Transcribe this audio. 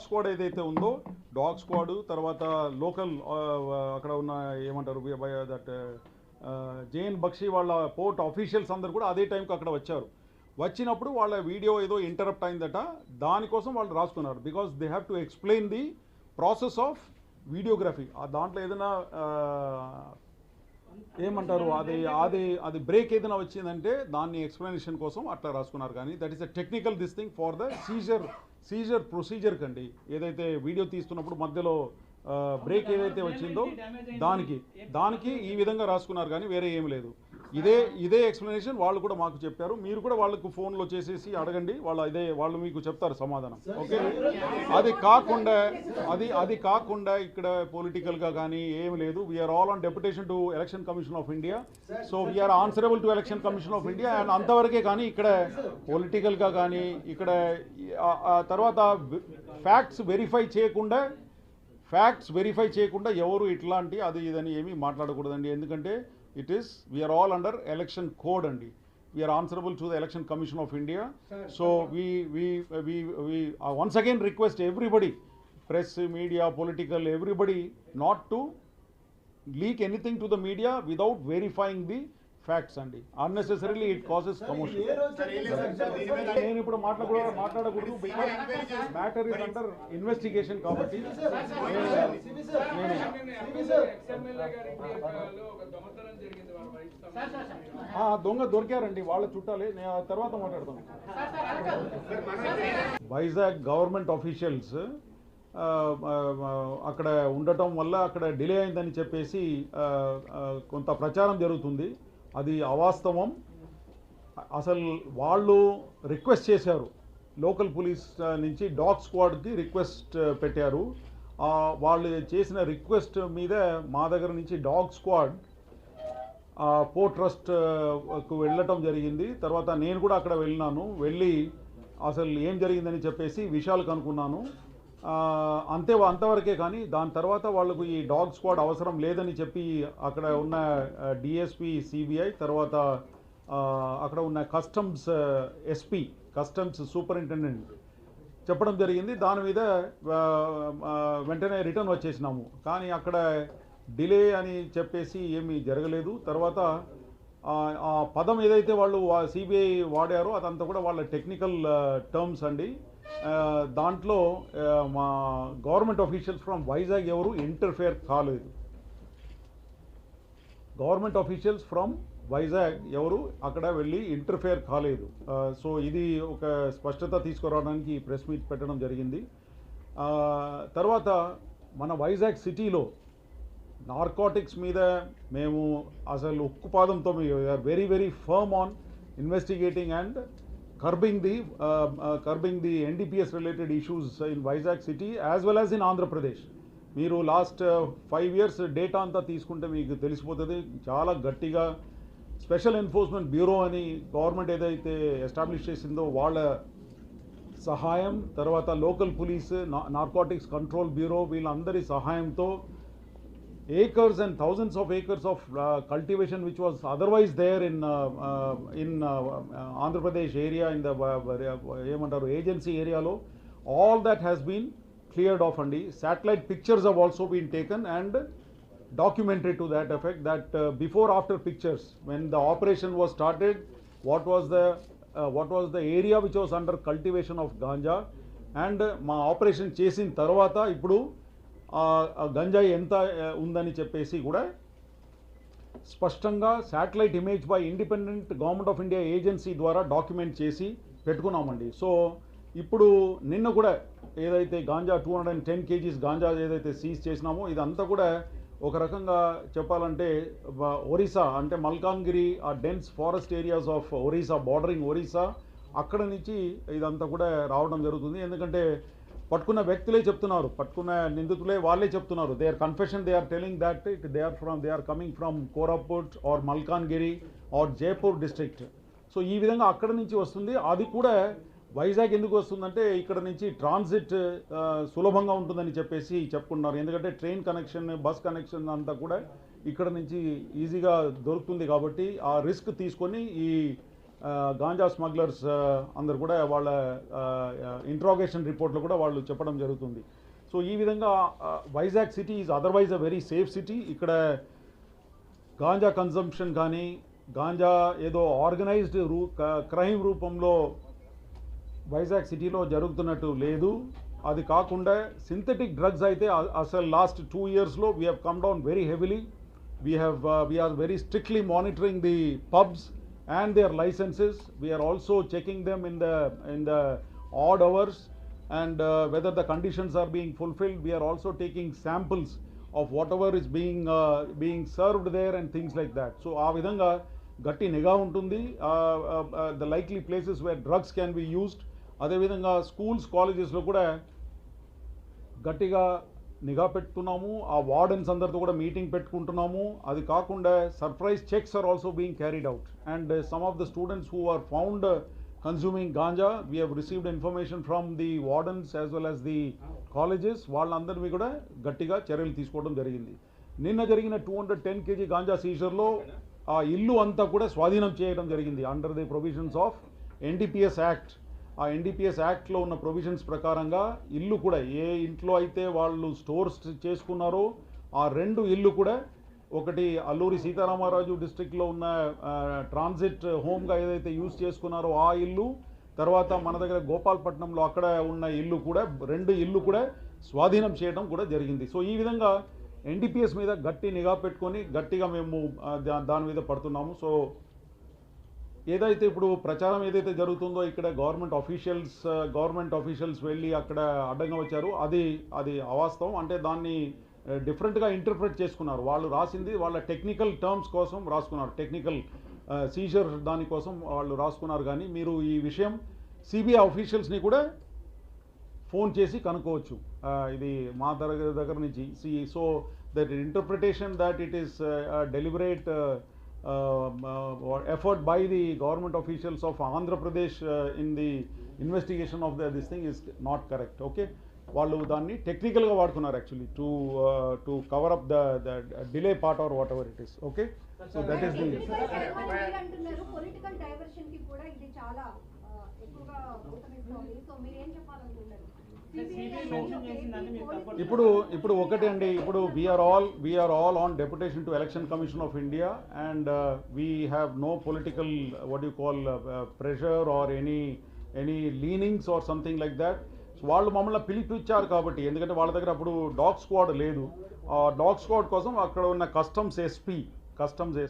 Dog squad ఏదైతే ఉందో dog squad తర్వాత లోకల్ అక్కడ ఉన్న ఏమంటారు దట్ జైన్ బక్షి వాళ్ళ పోర్ట్ ఆఫీషియల్స్ అందరు కూడా అదే టైంకి అక్కడ వచ్చారు. వచ్చినప్పుడు వాళ్ళ వీడియో ఏదో ఇంటరప్ట్ అయిందట. దానికోసం వాళ్ళు రాసుకున్నారు. Because they have to explain the process of videography ఆ దాంట్లో ఏదైనా ఏమంటారు అది అది అది బ్రేక్ ఏదైనా వచ్చిందంటే దాన్ని ఎక్స్ప్లెనేషన్ కోసం అట్లా రాసుకున్నారు. కానీ that is a technical this thing for the seizure seizure procedure కండి. ఏదైతే వీడియో తీస్తున్నప్పుడు మధ్యలో బ్రేక్ ఏదైతే వచ్చిందో దానికి దానికి ఈ విధంగా రాసుకున్నారు కానీ వేరే ఏం లేదు. ఇదే ఇదే ఎక్స్ప్లెనేషన్ వాళ్ళు కూడా మాకు చెప్పారు. మీరు కూడా వాళ్ళకు ఫోన్లో చేసేసి అడగండి. వాళ్ళు ఇదే వాళ్ళు మీకు చెప్తారు సమాధానం. ఓకే? అది కాకుండా అది అది కాకుండా ఇక్కడ పొలిటికల్గా కానీ ఏం లేదు. We are all on deputation to election commission of India so we are answerable to election commission of India and అంతవరకే కానీ ఇక్కడ పొలిటికల్గా కానీ ఇక్కడ తర్వాత ఫ్యాక్ట్స్ వెరిఫై చేయకుండా ఫ్యాక్ట్స్ వెరిఫై చేయకుండా ఎవరు ఇట్లాంటి అది ఇదని ఏమీ మాట్లాడకూడదండి. ఎందుకంటే It is, we are all under election code and we are answerable to the Election Commission of India. So we, we, we, we uh, once again request everybody, press, media, political, everybody not to leak anything to the media without verifying the facts అండి. Unnecessarily it causes commotion నేను ఇప్పుడు మాట్లాడకూడదు మాట్లాడకూడదు. Because matter is under investigation కాబట్టి దొంగ దొరికారండి వాళ్ళ చుట్టాలే. నేను ఆ తర్వాత మాట్లాడతాను. వైజాగ్ గవర్నమెంట్ ఆఫీషియల్స్ అక్కడ ఉండటం వల్ల అక్కడ డిలే అయిందని చెప్పేసి కొంత ప్రచారం జరుగుతుంది. అది అవాస్తవం. అసలు వాళ్ళు రిక్వెస్ట్ చేశారు. లోకల్ పోలీస్ నుంచి డాగ్ స్క్వాడ్కి రిక్వెస్ట్ పెట్టారు. వాళ్ళు చేసిన రిక్వెస్ట్ మీద మా దగ్గర నుంచి డాగ్ స్క్వాడ్ పో ట్రస్ట్కు వెళ్ళటం జరిగింది. తర్వాత నేను కూడా అక్కడ వెళ్ళినాను. వెళ్ళి అసలు ఏం జరిగిందని చెప్పేసి విషయాలు కనుక్కున్నాను అంతే అంతవరకే కానీ దాని తర్వాత వాళ్ళకు ఈ డాగ్ స్క్వాడ్ అవసరం లేదని చెప్పి అక్కడ ఉన్న డిఎస్పి సిబిఐ తర్వాత అక్కడ ఉన్న కస్టమ్స్ ఎస్పి కస్టమ్స్ సూపరింటెండెంట్ చెప్పడం జరిగింది. దాని మీద వెంటనే రిటర్న్ వచ్చేసినాము. కానీ అక్కడ డిలే అని చెప్పేసి ఏమీ జరగలేదు. తర్వాత ఆ, పదం ఏదైతే వాళ్ళు సిబిఐ వాడారో అదంతా కూడా వాళ్ళ టెక్నికల్ టర్మ్స్ అండి. దాంట్లో మా గవర్నమెంట్ అఫీషియల్స్ ఫ్రమ్ వైజాగ్ ఎవరు ఇంటర్ఫేర్ కాలేదు. గవర్నమెంట్ అఫీషియల్స్ ఫ్రమ్ వైజాగ్ ఎవరు అక్కడ వెళ్ళి ఇంటర్ఫేర్ కాలేదు. సో ఇది ఒక స్పష్టత తీసుకురావడానికి ప్రెస్ మీట్ పెట్టడం జరిగింది. తర్వాత మన వైజాగ్ సిటీలో నార్కోటిక్స్ మీద మేము అసలు ఉక్కుపాదంతో are very very firm on investigating and curbing the curbing the related related issues in Vizag city well well in Andhra Andhra Pradesh మీరు లాస్ట్ ఫైవ్ ఇయర్స్ డేటా అంతా తీసుకుంటే మీకు తెలిసిపోతుంది. చాలా గట్టిగా స్పెషల్ ఎన్ఫోర్స్మెంట్ బ్యూరో అని గవర్నమెంట్ ఏదైతే establish చేసిందో వాళ్ళ సహాయం తర్వాత local police narcotics control bureau వీళ్ళందరి సహాయంతో acres and thousands of acres of uh, cultivation which was otherwise there in uh, uh, in uh, uh, Andhra Pradesh area in the ఏమంటారు agency ఏరియాలో all that has been cleared off అండి satellite pictures have also been taken and documented to that effect that uh, before after pictures when the operation was started what was the uh, what was the area which was under cultivation of ganja and uh, మా operation చేసిన తర్వాత ఇప్పుడు ఆ ఆ గంజాయి ఎంత ఉందని చెప్పేసి కూడా స్పష్టంగా satellite image by independent government of India agency ద్వారా డాక్యుమెంట్ చేసి పెట్టుకున్నామండి. సో ఇప్పుడు నిన్న కూడా ఏదైతే ganja two hundred and ten kgs ganja ఏదైతే సీజ్ చేసినామో ఇదంతా కూడా ఒక రకంగా చెప్పాలంటే ఒరిస్సా అంటే మల్కాన్గిరి ఆ dense forest areas of Orissa bordering Orissa అక్కడ నుంచి ఇదంతా కూడా రావడం జరుగుతుంది. ఎందుకంటే పట్టుకున్న వ్యక్తులే చెప్తున్నారు. పట్టుకున్న నిందితులే వాళ్ళే చెప్తున్నారు. They are confession they are telling that it they are from they are coming from Koraput or Malkangiri or Jaipur district so ఈ విధంగా అక్కడ నుంచి వస్తుంది. అది కూడా వైజాగ్ ఎందుకు వస్తుందంటే ఇక్కడ నుంచి ట్రాన్సిట్ సులభంగా ఉంటుందని చెప్పేసి చెప్పుకున్నారు. ఎందుకంటే ట్రైన్ కనెక్షన్ బస్ కనెక్షన్ అంతా కూడా ఇక్కడ నుంచి ఈజీగా దొరుకుతుంది కాబట్టి ఆ రిస్క్ తీసుకొని ఈ గాంజా స్మగ్లర్స్ అందరు కూడా వాళ్ళ ఇంట్రాగేషన్ రిపోర్ట్లో కూడా వాళ్ళు చెప్పడం జరుగుతుంది. సో ఈ విధంగా Vizag city is otherwise a very safe city ఇక్కడ గాంజా కన్సంప్షన్ కానీ గాంజా ఏదో ఆర్గనైజ్డ్ రూ క్రైమ్ రూపంలో వైజాగ్ సిటీలో జరుగుతున్నట్టు లేదు. అది కాకుండా సింథటిక్ డ్రగ్స్ అయితే అసలు లాస్ట్ టూ ఇయర్స్లో we have come down very heavily we have we are very strictly monitoring the pubs and their licenses. We are also checking them in the in the odd hours and uh, whether the conditions are being fulfilled. We are also taking samples of whatever is being uh, being served there and things like that. So ఆ విధంగా గట్టి నిఘా ఉంటుంది the likely places where drugs can be used అదేవిధంగా schools కాలేజెస్లో కూడా గట్టిగా నిఘా పెట్టుతున్నాము ఆ వార్డెన్స్ అందరితో కూడా మీటింగ్ పెట్టుకుంటున్నాము. అది కాకుండా surprise checks are also being carried out. And some of the students who are found consuming ganja we have received information from the wardens as well as the colleges వాళ్ళందరినీ కూడా గట్టిగా చర్యలు తీసుకోవడం జరిగింది. నిన్న జరిగిన two hundred ten kg ganja సీజర్లో ఆ ఇల్లు అంతా కూడా స్వాధీనం చేయడం జరిగింది. Under the provisions of NDPS act ఆ ఎన్డీపీఎస్ యాక్ట్లో ఉన్న ప్రొవిజన్స్ ప్రకారంగా ఇల్లు కూడా ఏ ఇంట్లో అయితే వాళ్ళు స్టోర్స్ చేసుకున్నారో ఆ రెండు ఇల్లు కూడా ఒకటి అల్లూరి సీతారామరాజు డిస్ట్రిక్ట్లో ఉన్న ట్రాన్సిట్ హోమ్గా ఏదైతే యూజ్ చేసుకున్నారో ఆ ఇల్లు తర్వాత మన దగ్గర గోపాల్పట్నంలో అక్కడ ఉన్న ఇల్లు కూడా రెండు ఇల్లు కూడా స్వాధీనం చేయడం కూడా జరిగింది. సో ఈ విధంగా ఎన్డీపీఎస్ మీద గట్టి నిఘా పెట్టుకొని గట్టిగా మేము దా- దాని మీద పడుతున్నాము. సో ఏదైతే ఇప్పుడు ప్రచారం ఏదైతే జరుగుతుందో ఇక్కడ గవర్నమెంట్ అఫీషియల్స్ గవర్నమెంట్ అఫీషియల్స్ వెళ్ళి అక్కడ అడ్డంగా వచ్చారు. అది అది అవాస్తవం. అంటే దాన్ని డిఫరెంట్గా ఇంటర్ప్రిట్ చేసుకున్నారు. వాళ్ళు రాసింది వాళ్ళ టెక్నికల్ టర్మ్స్ కోసం రాసుకున్నారు. టెక్నికల్ సీజర్ దానికోసం వాళ్ళు రాసుకున్నారు. కానీ మీరు ఈ విషయం సిబిఐ అఫీషియల్స్ని కూడా ఫోన్ చేసి కనుక్కోవచ్చు. ఇది మా దగ్గర దగ్గర నుంచి C so that interpretation that it is deliberate effort by the government officials of Andhra Pradesh in the investigation of the this thing is not correct okay వాళ్ళు దాన్ని టెక్నికల్గా వాడుతున్నారు actually to to cover up the delay part or whatever it is okay so that is the political డైవర్షన్కి కూడా ఇది చాలా ఎక్కువగా so మీరు ఏం చెప్పాలనుకుంటున్నారు? ఇప్పుడు ఇప్పుడు ఒకటి అండి. ఇప్పుడు we are all we are all on deputation to election commission of India and we have no political what you call pressure or any any leanings or something like that వాళ్ళు మమ్మల్ని పిలిపించారు కాబట్టి ఎందుకంటే వాళ్ళ దగ్గర అప్పుడు డాగ్ స్క్వాడ్ లేదు. ఆ డాగ్ స్క్వాడ్ కోసం అక్కడ ఉన్న కస్టమ్స్ ఎస్పీ కస్టమ్స్